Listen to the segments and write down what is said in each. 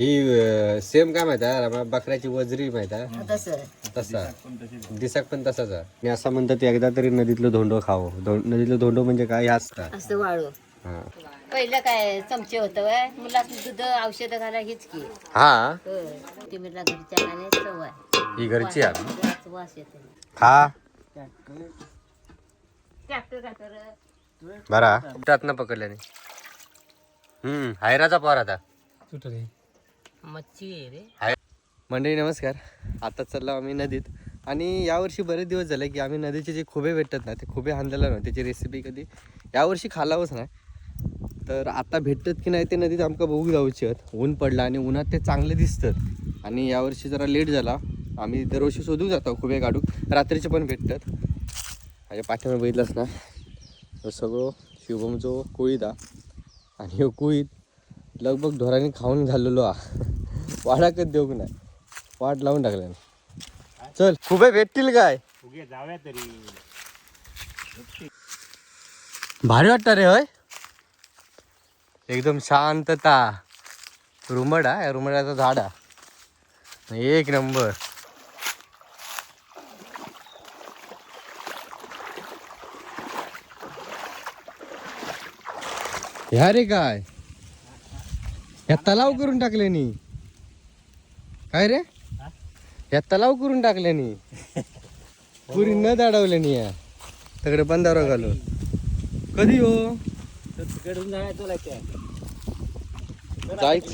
ही same काय माहिती आहे? रमा बकऱ्याची वजरी माहिती आहे. तसं तसा दिसाक पण तसाच आहे. मी असं म्हणतात एकदा तरी नदीतलं धोंडो खावं. नदीतलं धोंडो म्हणजे काय? हे असतं. असं वाळू. हा. पहिलं काय चमचे होतं मुला दूध औषधं घाला हीच की. हा. तिमीला घरच्या गाण्यात चव आहे. ही घरची आहे. वास येते कर बरा. त्यात ना पकडल्याने? हम्म हायराचा पार आता. मच्छी आहे रे. हाय. मंडळी नमस्कार. आता चाललो आम्ही नदीत. आणि यावर्षी बरेच दिवस झाले की आम्ही नदीचे जे खुबे भेटतात ना ते खुबे हांदलेला ना त्याची रेसिपी कधी यावर्षी खालावंच नाही. तर आता भेटतात की नाही ते नदीत आमका बघू जाऊची आहेत. ऊन पडला आणि उन्हात ते चांगले दिसतात. आणि यावर्षी जरा लेट झाला. आम्ही दरवर्षी शोधू जातो खुबे काढू रात्रीचे पण भेटतात. माझ्या पाठ्यामध्ये बघितलंच ना? सगळं शिवमचो कोळीदा. आणि हो कुळीत लगभग ढोराने खाऊन घाललेलो हा वाडाकच देऊ नाही. वाट लावून टाकल्यान चल खुबे भेटतील काय? तरी. भारी वाटतं रे होय. एकदम शांतता. रुमड आहे या रुमडाचं झाड आहे एक नंबर. ह्या रे काय? या तलाव करून टाकल्यानी काय रे? या तलाव करून टाकल्यानी पुरी न दाडवल्यानी या. तकडे बंदावर घालून. कधी हो? जायच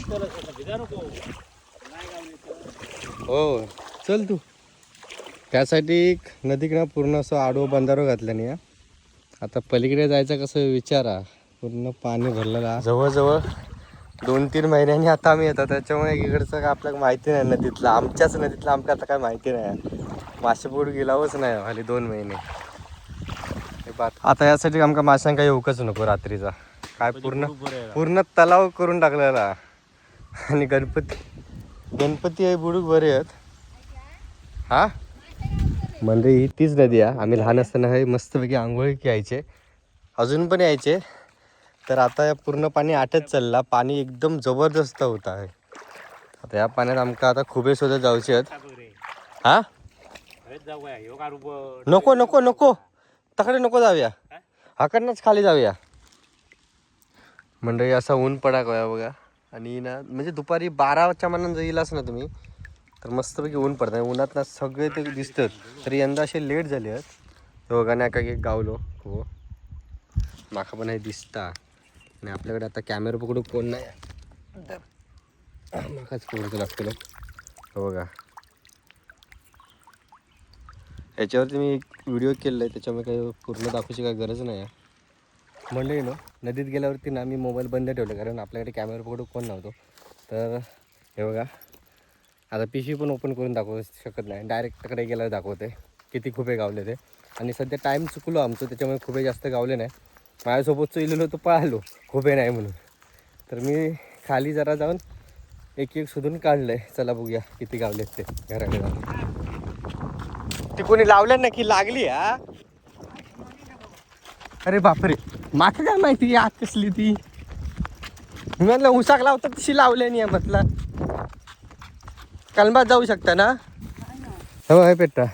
हो. चल तू. त्यासाठी नदीकडं पूर्ण असं आडवं बंधारो घातलं नाही आता पलीकडे जायचं कसं विचारा. पूर्ण पाणी भरलेलं. जवळजवळ दोन तीन महिन्यांनी आता आम्ही येतो. त्याच्यामुळे इकडचं काय आपल्याला माहिती नाही नदीतलं. आमच्याच नदीतलं आमच्या आता काय माहिती नाही. मासेपोट गेलावच नाही खाली दोन महिने. आता यासाठी आमका माशांका येऊकच नको रात्रीचा. काय पूर्ण पूर्ण तलाव करून टाकलेला. आणि गणपती गणपती आहे बुडूक बरे आहेत. हा? म्हणजे ही तीच नदी आहे. आम्ही लहान असताना हे मस्तपैकी आंघोळी यायचे. अजून पण यायचे. तर आता या पूर्ण पाणी आटत चालला. पाणी एकदम जबरदस्त होत आहे. आता या पाण्यात आमका आता खुबे सुद्धा जाऊचे आहेत. हा? जाऊया नको नको नको. तकडे नको जाऊया. हाकडनंच खाली जाऊया. मंडळी असा ऊन पडा गोया बघा. आणि ना म्हणजे दुपारी बाराच्या मनानं जाईलाच ना तुम्ही तर मस्तपैकी ऊन पडतं उन्हात ना सगळे ते दिसतात. तर यंदा असे लेट झाले आहेत. दोघांना एका एक गावलो. हो. माका पण हे दिसता. आणि आपल्याकडे आता कॅमेरा पकडू कोण नाही. तर माकाच पकडतो लागतो हो बघा. याच्यावरती मी एक व्हिडिओ केलेला आहे त्याच्यामुळे काही पूर्ण दाखवायची काही गरज नाही आहे. म्हणले ना नदीत गेल्यावरती ना मी मोबाईल बंद ठेवला कारण आपल्याकडे कॅमेरा पकडू कोण नव्हतो. तर हे बघा. आता पिशवी पण ओपन करून दाखवू शकत नाही. डायरेक्ट तिकडे गेल्यावर दाखवते. किती खुपे गावले ते. आणि सध्या टाईम चुकलो आमचं त्याच्यामुळे खुपे जास्त गावले नाही. माझ्यासोबत चुईलेलो तो खुपे नाही म्हणून. तर मी खाली जरा जाऊन एक एक शोधून काढलं आहे चला बघूया किती गावलेत ते घराकडे जाऊन. ती कोणी लावल्या ना की लागली हा? अरे बापरे. माका काय माहिती आग कसली ती? मी म्हटलं उसाक लावतात तशी लावल्या नाही म्हटलं कलमात जाऊ शकता ना? हो हे पेट्टा.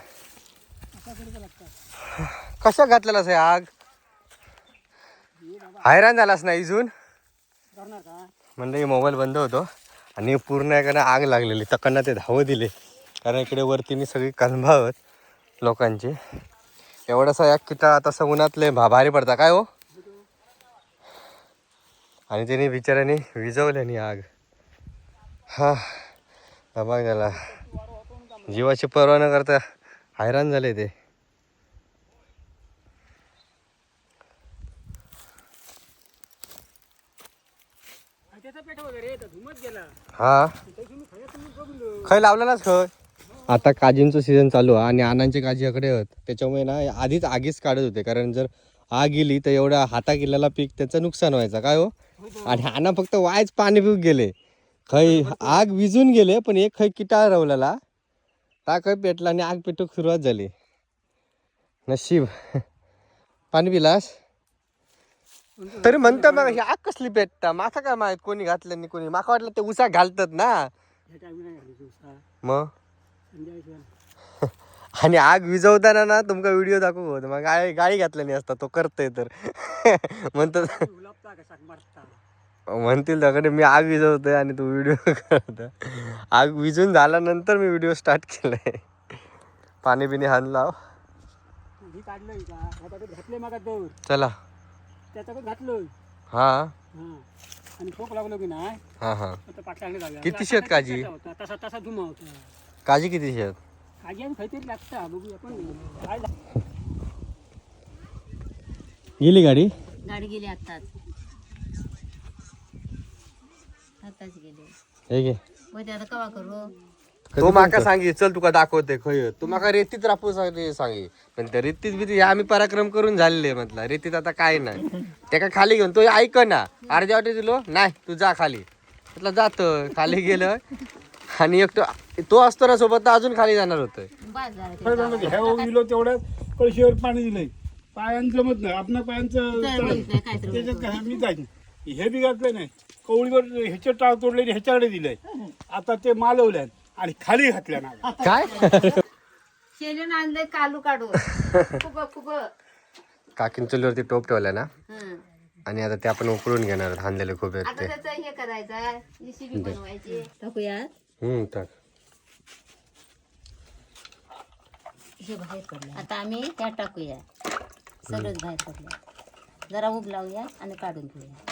कशा घातलेलास हे आग? हैराण झालास ना इजून? म्हणजे मोबाईल बंद होतो आणि पूर्ण एखादं आग लागलेली. तकांना ते धावं दिले. कारण इकडे वरतीने सगळी कलमा आहेत लोकांची. एवढासा या किटा तसं उन्हातले भा भारी पडता. काय हो? आणि त्याने बिचाऱ्याने विजवल्यानी आग. हा. हा बघ त्याला जीवाची पर्वा न करता हैराण झाले ते त्याचा पेट वगैरे धुमत गेला हा. खय लावलेलाच खय आता काजींचं सीझन चालू आहे आणि आनांचे काजी इकडे आहेत. त्याच्यामुळे ना आधीच आगीच काढत होते. कारण जर आग गेली तर एवढा हाता गेलेला पीक त्याचं नुकसान व्हायचं. काय हो? आणि आना फक्त वायच पाणी पिऊ गेले. खय आग विजून गेले पण एक खय किटाळ रवलेला. ता खय पेटला आणि आग पेटूक सुरुवात झाली. नशीब. पाणी पिलास? तरी म्हणतो मग ही आग कसली पेटता माका काय माहीत कोणी घातलं नाही कोणी? माका वाटलं ते उसा घालतात ना. मग? आणि आग विजवताना ना तुमका व्हिडिओ दाखवू होत मग गाडी गाडी घातला नाही असता तो करतोय तर. म्हणतो उलापता का शाक मारता? म्हणतील दगडे मी आग विजवतोय आणि तू व्हिडिओ करत आग विजून झाल्यानंतर मी व्हिडिओ स्टार्ट केलाय. पाणी बिणी हाणला ही काढलंय घातले हा. हा. आणि ठोक लागलो की नाही हा हा. जाऊया. किती शेत काजी? तसा तसा धुमा होता. काजी किती शेत? काजी आणि काहीतरी लागता बघूया पण. काय गेली गाडी? गाडी गेली आत्ताच. आत्ताच गेली. हे घे. मग ते आता कवा करू? तो माका सांगी चल तुका दाखवते खय तू माका रेतीत रापू सांगे सांगे. पण त्या रेतीत बी आम्ही पराक्रम करून झालेले म्हटलं. रेतीत आता काय नाही. त्या खाली घेऊन तो ऐक ना. अर्ध्या वाटे दिलो नाही तू जा खाली. म्हटलं जात. खाली गेलं. आणि एक तो तो असतो ना सोबत तर अजून खाली जाणार होतं ह्या कळशीवर पाणी दिलंय पायांचं जमत नाही. आपल्या पायांचं त्याच्यात काय मी जायचं हे बी घातलं नाही. कवळीवर ह्याचे टाळ तोडले ह्याच्याकडे दिलंय. आता ते मालवल्यात. आणि खाली घातल्या ना काय? शेण आणलंय कालू काढून. फुग फुग. काकीन चुलीवरती टोप ठेवला ना? हं. आणि आता ते आपण उकळून घेणार आहोत, हाणलेले खूप आता ते. त्याचं हे करायचं रेसिपी बनवायची. टाकूया हम्म टाक. हे बाहेर पडलं आता आम्ही ह्यात टाकूया. सगळंच बाहेर पडलं. जरा उब लावूया आणि काढून घेऊया.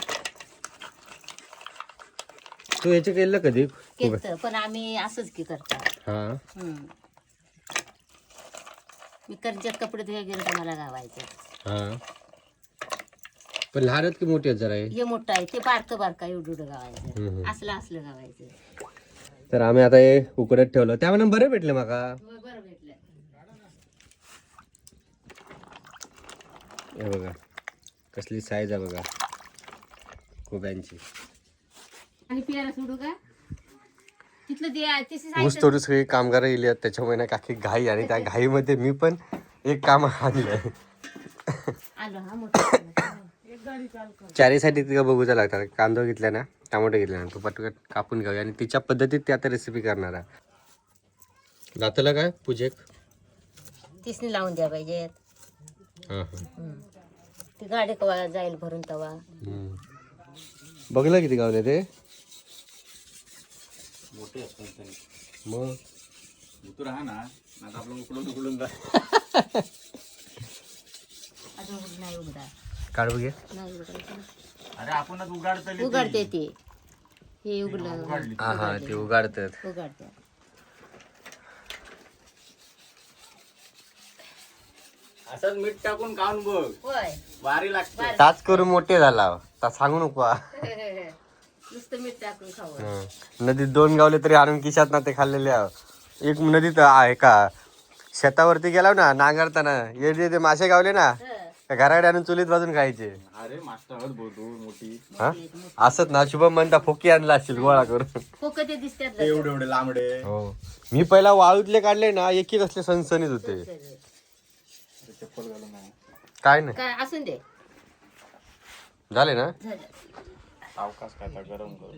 तू याचे केलं कधी? पण आम्ही असंच की करता. हा. हं. मी कर्जात कपडे धुया गेलो तर मला गावायचं हा. पण लहान आहेत की मोठी आहेत जरा हे? हे मोठं आहे ते बारकं बारकं एवढं एवढं गावायचं हम्म. असलं असलं गावायचं तर आम्ही आता हे उकडत ठेवलं. त्यामुळे बरे भेटले माका. बरं भेटलं. हे बघा कसली साईज आहे बघा कोब्यांची. आणि पियाला सोडू का? तिथलं ते तिची ऊस तोडू सगळी कामगार गेली आहेत त्याच्यामुळे ना काकी घाई आणि त्या घाईमध्ये मी पण एक काम आणलंय. आलो हा मोठं चारीसाठी तिथं बघूचा लागतात कांदा घेतला ना टमाटो घेतला ना तो पटकन कापून घेऊया. आणि तिच्या पद्धतीत ते आता रेसिपी करणार आहे. दाताला काय पूजेक? तिसनी लावून द्या पाहिजेत हां हां. हं. ती गाडी कवा जाईल भरून तवा. बघलं किती गावले ते? मग? अजून नाही उघडा काढ बघे नाही उघडायचं अरे आपणच उघाडतले उघडते ते. हे उघडलं. हा हा ते उगाडतात उघडते. असंच मीठ टाकून खाऊन बघ. होय. वारी लागते ताच करून मोठे झाला. ता सांगू नको. हा. नुसतं मीठ टाकून खाऊ. हं. नदीत दोन गावले तरी आणून किशात ना ते खाल्लेले आहे. एक नदीत आहे का? शेतावरती गेला ना नांगरताना. ये ते मासे गावले ना त्या घराकडे आणून चुलीत भाजून खायचे. अरे मास्टर बोलतो मोठी. हा? असत ना शुभम म्हणता फोकी आणला असतील गोळा करून. खोक ते दिसतात एवढे एवढे लांबडे. हो. मी पहिला वाळूतले काढले ना एक एक असले सणसणीत होते. काय नाही. काय असून दे. झाले ना? झालं. अवकाश काय तर गरम कर.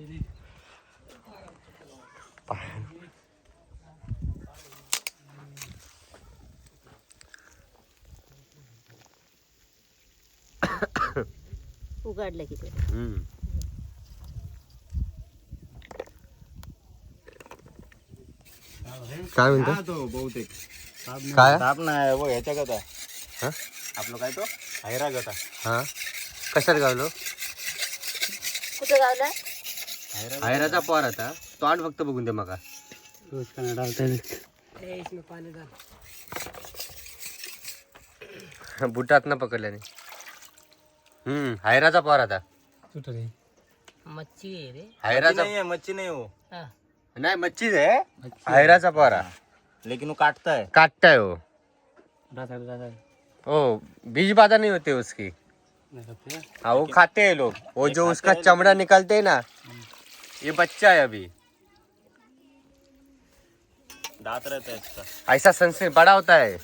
उघडलं की ते. हम्म. काय म्हणतो? तो बहुतेक? काय? ताप नाही बघ ह्याच्या गता हा? आपलं काय तो? हैरा गता हा. कशात गावलो? गावलं हैराचा पोर आता. तोंड फक्त बघून दे मका बुटात ना पकडल्याने. हम्म. हैराचा पोर आता. मच्छी आहे रे. हैराचा नहीं है मच्छी नहीं हो. हा. नाही मच्छीच आहे हैराचा पोरा. लेकिन वो काटता है. काटता है वो ओ बीज बाधा नहीं होते उसकी. हाँ वो खाते हैं लोग। वो जो उसका चमड़ा निकलते हैं ना ये बच्चा है अभी। दांत रहता है इसका। ऐसा संसे बड़ा होता है।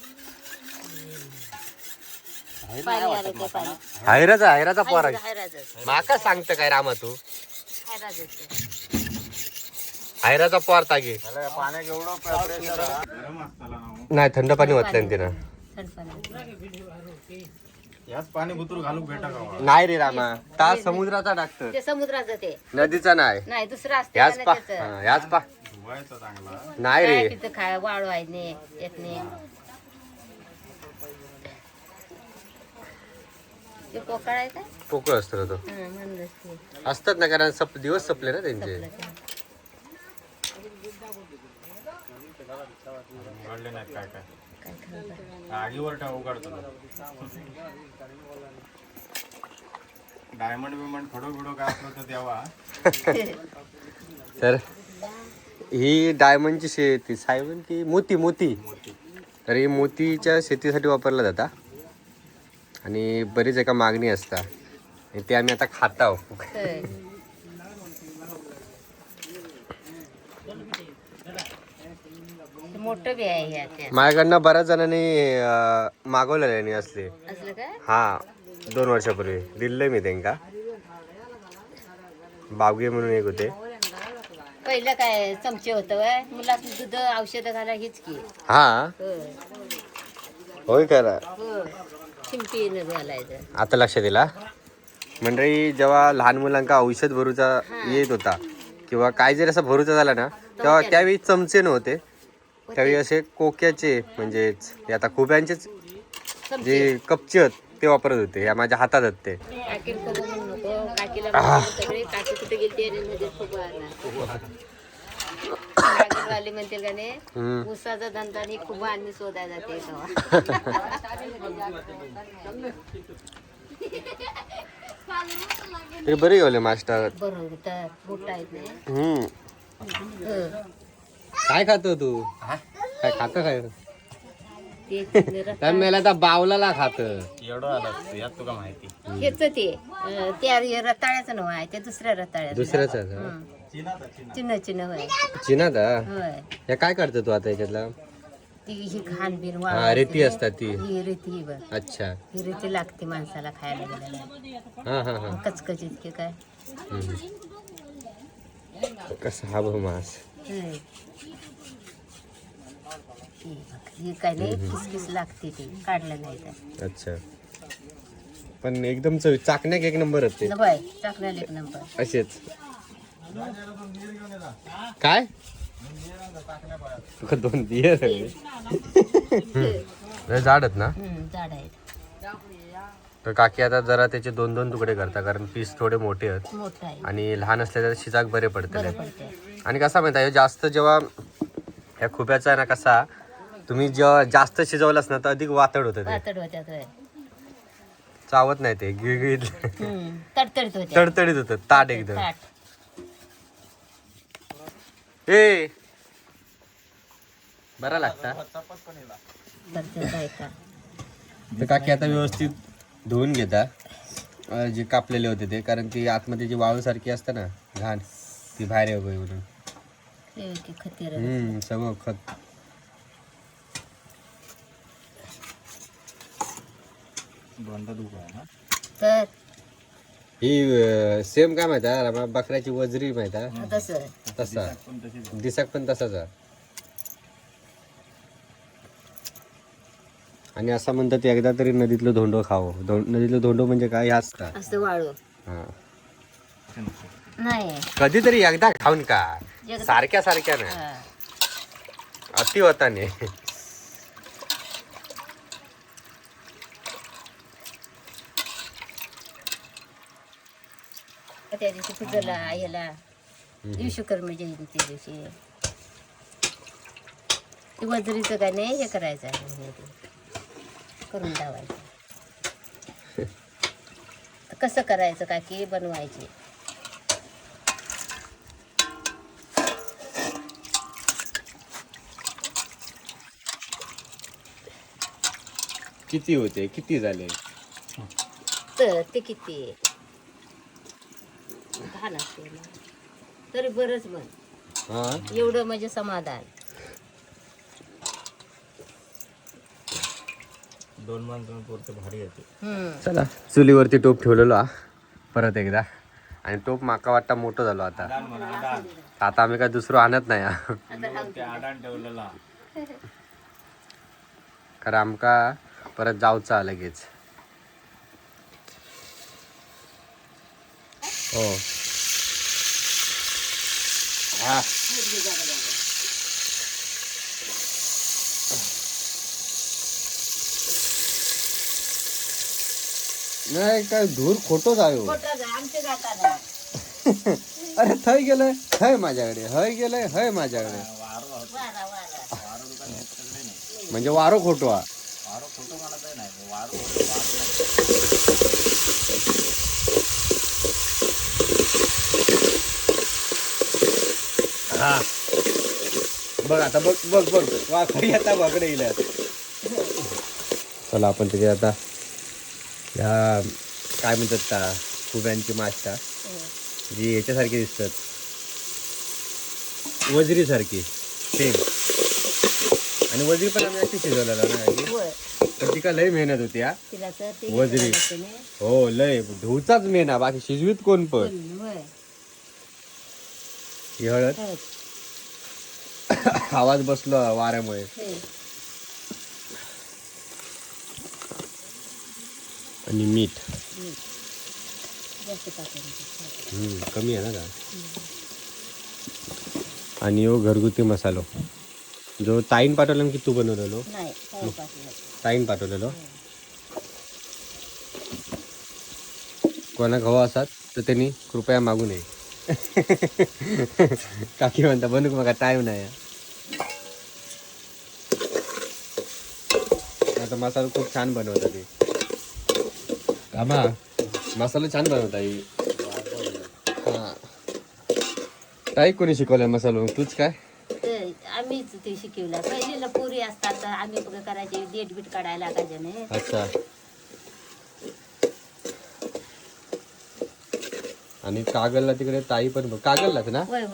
हैराचा हैराचा पोरा। हैराजच माका सांगतं काय रामा तू? हैराचा पोर तागे। नाही थंड पाणी वाचलं तिनं थंड पाणी यात पाणी बुतूर घालूक भेटा का नाही रे रामा. ता समुद्राचा टाकतं ते समुद्राचं ते. नदीचा नाही. नाही दुसरं असतं याच ना पा त्याचं. हा, पा धुवायचा चांगला. नाही काय रे तिथं खाय वाळवायने येत नाही ते पोकळ आहे का? पोकळ असतो तो? हं, म्हणलंच ते. असतात ना कारण सप दिवस संपले ना त्यांचे. नाहीत काय काय काय. आगीवर टाक उघडतो डायमंड बिमंड खडो बिडो काय असलं तर द्यावा. तर ही डायमंडची शेती सायमन की मोती मोती? तर ही मोतीच्या शेतीसाठी वापरला जाता. आणि बरीच एका मागणी असता. ते आम्ही आता खात आहोत होय. ते मोठं बी आहे माझ्याकडनं बऱ्याच जणांनी अं, मागवलेले आणि असले. असलं काय हा दोन वर्षापूर्वी. दिले मी त्यांका. बावगे म्हणून एक होते. पहिलं काय चमचे होतं वय? मुलात दूध औषधं घाला हीच की. हा. होय होय करा हो. घालायचं. आता लक्ष दिला मंडळी जेव्हा लहान मुलांका औषध भरूचा येत होता किंवा काय जरी असं भरूचा झाला ना तेव्हा त्यावेळी चमचे नव्हते त्यावेळी असे कोक्याचे म्हणजे ते आता खुब्यांचेच जे कपचे ते वापरत होते. या माझ्या हातात आहेत ते. वाले म्हणतील का नाही हम्म. धंदा आणि खूप आणि शोधायला जाते तेव्हा. तरी बरे गेले मास्टर. बरोबर तर मोठा आहेत नाही हम्म. हं. काय खातो तू? काय खातं काय? ते निरा- त्या मेला तर बावलाला खात. एवढं आलं यात तुका माहिती. हेच ते अं, त्या रताळ्याचं नव आहे ते दुसऱ्या रताळ्याचं. दुसऱ्याच हं. चिन्ह चिन्ह होय. हे काय करतो तू आता याच्यातला? ती ही घाण बिन हा वाळवायची रेती. असतात ती. ही रेती ही बघ. अच्छा. ही रेती लागते माणसाला खायला हा हा हा. कचकच इतके काय? हम्म. कसा हा भाऊ मास. ही बघ, काय नाही किसकिस लागते ती काढलं नाही तर. अच्छा. पण एकदम चव चाकण्याक एक नंबर होते एक नंबर. असेच. काय? तुका दोन ना? हम्म, झाड आहेत. तर काकी आता जरा त्याचे दोन दोन तुकडे करता कारण पीस थोडे मोठे आहेत. मोठं आहे. आणि लहान असले तर शिजाक बरे पडतले. बरं पडते आणि कसा माहिती आहे जास्त जेव्हा या खुब्याचा आहे ना कसा तुम्ही जेव्हा जास्त शिजवलास ना तर अधिक वातड होतं ते. पातळ होय. चावत नाही ते गिळगिळीत. हम्म, तडतडीत होत्या तडतडीत होतं ताट एकदम. ताट. ए! बरा लागता. का तर काकी आता व्यवस्थित धुवून घेता अं, जे कापलेले होते ते कारण ती आतमध्ये जी वाळू सारखी असते ना घाण ती बाहेर येऊ म्हणून. हम्म सगळं खत. तर ही सेम काय माहिती आहे? बकऱ्याची वजरी माहिती आहे. तसं तसा दिसाक पण तसाच आहे. आणि असं म्हणतात एकदा तरी नदीतलं धोंडो खावं. धो नदीतलं धोंडो म्हणजे काय? ह्याच का असं वाळू. हा. नाही. कधीतरी एकदा खाऊन का? एकदा- सारख्या सारख्या ना हा. अति होताने त्या दिवशी पूजेला याला विश्वकर्म जयंती दिवशी. ते वजरीचं काय नाही हे करायचं आहे ते. करून लावायचं तर कसं करायचं का की बनवायची? किती होते? किती झाले? तर ते किती? ना. तरी बरंच म्हण. हा? एवढं म्हणजे समाधान. दोन माणसांपुरते भारी येते हम्म. चला चुलीवरती टोप ठेवलेलो हा. परत एकदा. आणि टोप माका वाटता मोठं झालो आता. आता आम्ही काय दुसरं आणत नाही हा. ते आडान ठेवलेला. कारण आमका परत जाऊचा लगेच. हो. हा. नाही काय धूर खोटोच आहे हो. नाही अरे थंय गेलंय हय माझ्याकडे हय गेलंय हय माझ्याकडे. म्हणजे वारो खोटो. हा छोटं मला काही नाही वारो हा. बघ आता बघ बघ बघ. वाकडी आता बाकडे येईल चला आपण तिथे आता ह्या काय म्हणतात का फुग्यांची माश्या जी याच्यासारखी दिसतात. वजरीसारखी सेम आणि वजरी पण आम्ही अशी शिजवलेला ना पण ती का लय मेहनत होती हा? तिला तर ते वजरी. हो लय. धुवचाच मेन हा बाकी शिजवीत कोण पण. ही हळद. आवाज बसलो वाऱ्यामुळे. आणि मीठ. हम्म, कमी आहे ना का आणि हो घरगुती मसालो. जो ताईन पाठवला की तू बनवलेलो? नाही. काही. ताईन पाठवलेलो. कोणा हवा असतात तर त्यांनी कृपया मागू नये. काकी म्हणता बनू मग टाईम नाही. आता मसाला खूप छान बनवतात ते आम्हा मसाला छान बनवता ही. हा. ताई कोणी शिकवलाय मसाला? तूच काय? आम्हीच ते शिकवलं पहिलेला पोरी असतात आम्ही बघ करायचे डेट बीट काढायला लागायचे नाही अच्छा. आणि कागलला तिकडे ताई पण बघ कागललाच ना? होय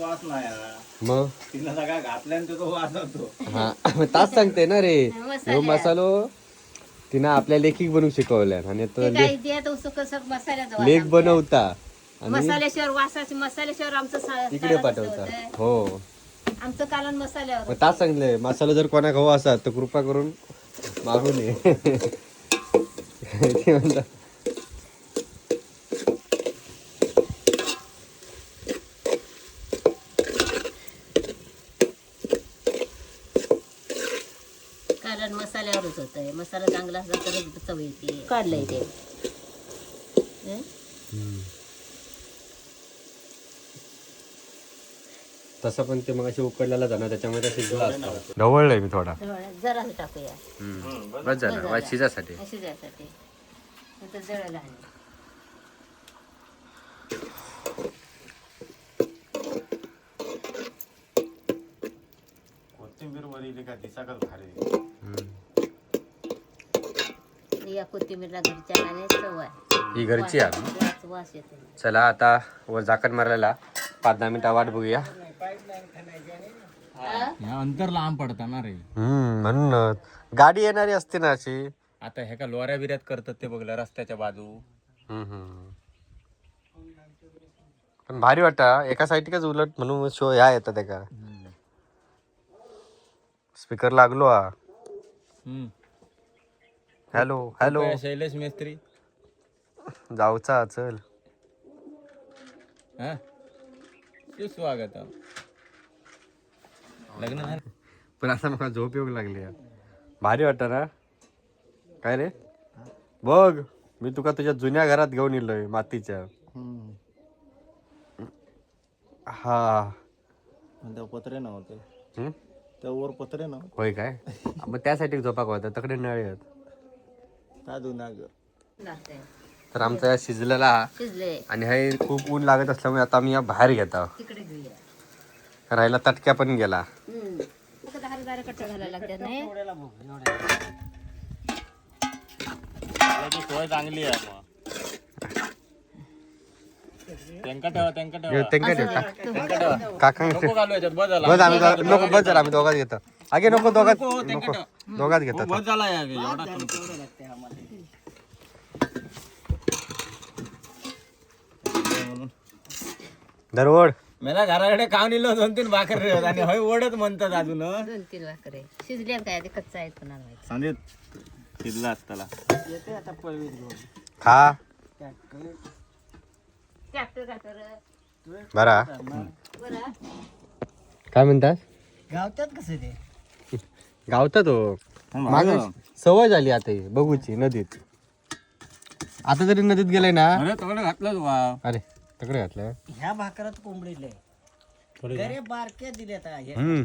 वास नाही. मग? तिनं सगळा घातल्यानं तो वास होतो हा ताच सांगते ना रे. मसाल्या. ह्यो मसालो तिनं आपल्या लेखिक बनवू शिकवल्या आणि आता ते ले- काही देत उसं कसं मसाल्याचा वास लेख आमच्या. बनवता. मसाल्याशिवाय वासाचे मसाल्याशिवाय आमचं सा- पाठवता. हो. आमचं कालन मसाल्यावर मग ताच सांगले मसाला जर कोणा हवा असतात तर कृपा करून मागू नये ते म्हणतात कारण मसाल्यावरच होत मसाला चांगला असला तरच चव येते. काढलंय ते. हं? तसं पण ते मग अशी उकडलेला जाणार त्याच्यामुळे ते शिजला असतो. ढवळलंय मी थोडा. जरा टाकूया. बस झालं. वा शिजासाठी. शिजायसाठी नंतर कोथिंबीर का दिसाकच भारी या कोथिंबीरला घरच्या आणि चव आहे. ही घरची आहे वास वास येते. चला आता वर झाकण मारलेला. पाच दहा मिनिटं वाट बघूया. अंतर लांब पडता ना रे. हम्म म्हणून गाडी येणारी असते ना अशी? आता ह्या का लोऱ्या बिऱ्यात करतात ते बघलं रस्त्याच्या बाजू. हम्म, हम्म. पण भारी वाटा एका साईडकच उलट म्हणून शो ह्या येतात एका. स्पीकर लागलो हा. Hello hello Shailesh Mestri. जाऊचा चल. हा? सुस्वागत लग्न झालं. पण आता मला झोप येऊ लागली यार. भारी वाटत ना? काय रे? बघ मी तुका तुझ्या जुन्या घरात घेऊन येलोय मातीच्या. हा. त्या पत्रे नव्हते हम्म? त्या वर पत्रे नव्हते होय काय? मग त्यासाठी झोपाक होता? तकडे नळ आहेत. का जुनागर लागतंय तर आमचा या शिजलेला शिजले. आणि हे खूप ऊन लागत असल्यामुळे आता आम्ही या बाहेर घेतो तिकडे घेऊया. राहिला तटक्या पण गेला. हम्म. दहा कट्टा घालायला लागतात नाही सोय चांगली आहे मग त्यांका ठेवा त्यांका ठेवा ठेव, का- त्यांका ठेवा काका नको घालू याच्यात बस झाला बस आम्ही दोघ- नको बस झाला आम्ही घेतो. अगे नको दोघात नको दोघात घेतात बस झाला या एवढा दरवड मला घराकडे काम दिलं दोन तीन भाकर रे आणि हय ओढत म्हणतात अजून दोन तीन भाकरे. शिजल्यात काय ते? कच्चा आहेत कोणाला माहिती सांगित शिजला असताला येते आता पळवीत घेऊन. खा. ट्रॅक्टर. ट्रॅक्टर बरा. बरं. काय म्हणतात? गावतात कसं ते? गावतात हो. माग सवय झाली आता ही बघूची नदीत. आता जरी नदीत गेलाय ना? अरे तकडे घातलं वा अरे. तकडे घातलं ह्या भाकरात कोंबडीले. गरे बारके दिले हम्म.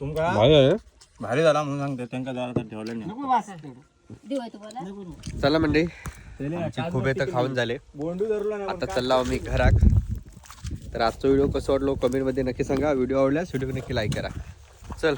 तुमका भारी आहे. भारी झाला म्हणून सांगते त्यांना जरा तर ठेवलं नाही. चला मंडळी आमची खूप येतं खाऊन झाले. बोंडू धरला ना आता चालला आम्ही घराक तर आजचा व्हिडिओ कसं वाटलो कमेंटमध्ये नक्की सांगा. व्हिडिओ आवडल्यास व्हिडिओ नक्की लाईक करा. चल.